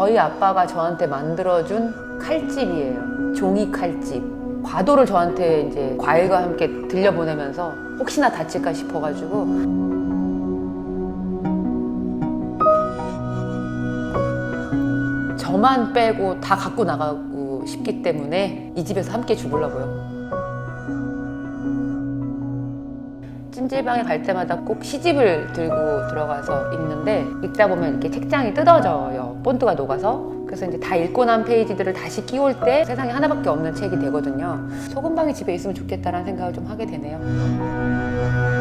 저희 아빠가 저한테 만들어준 칼집이에요. 종이 칼집. 과도를 저한테 이제 과일과 함께 들려보내면서 혹시나 다칠까 싶어가지고 저만 빼고 다 갖고 나가고 싶기 때문에 이 집에서 함께 죽으려고요. 찜질방에 갈 때마다 꼭 시집을 들고 들어가서 읽는데 읽다 보면 이렇게 책장이 뜯어져요. 본드가 녹아서. 그래서 이제 다 읽고 난 페이지들을 다시 끼울 때 세상에 하나밖에 없는 책이 되거든요. 소금방이 집에 있으면 좋겠다라는 생각을 좀 하게 되네요.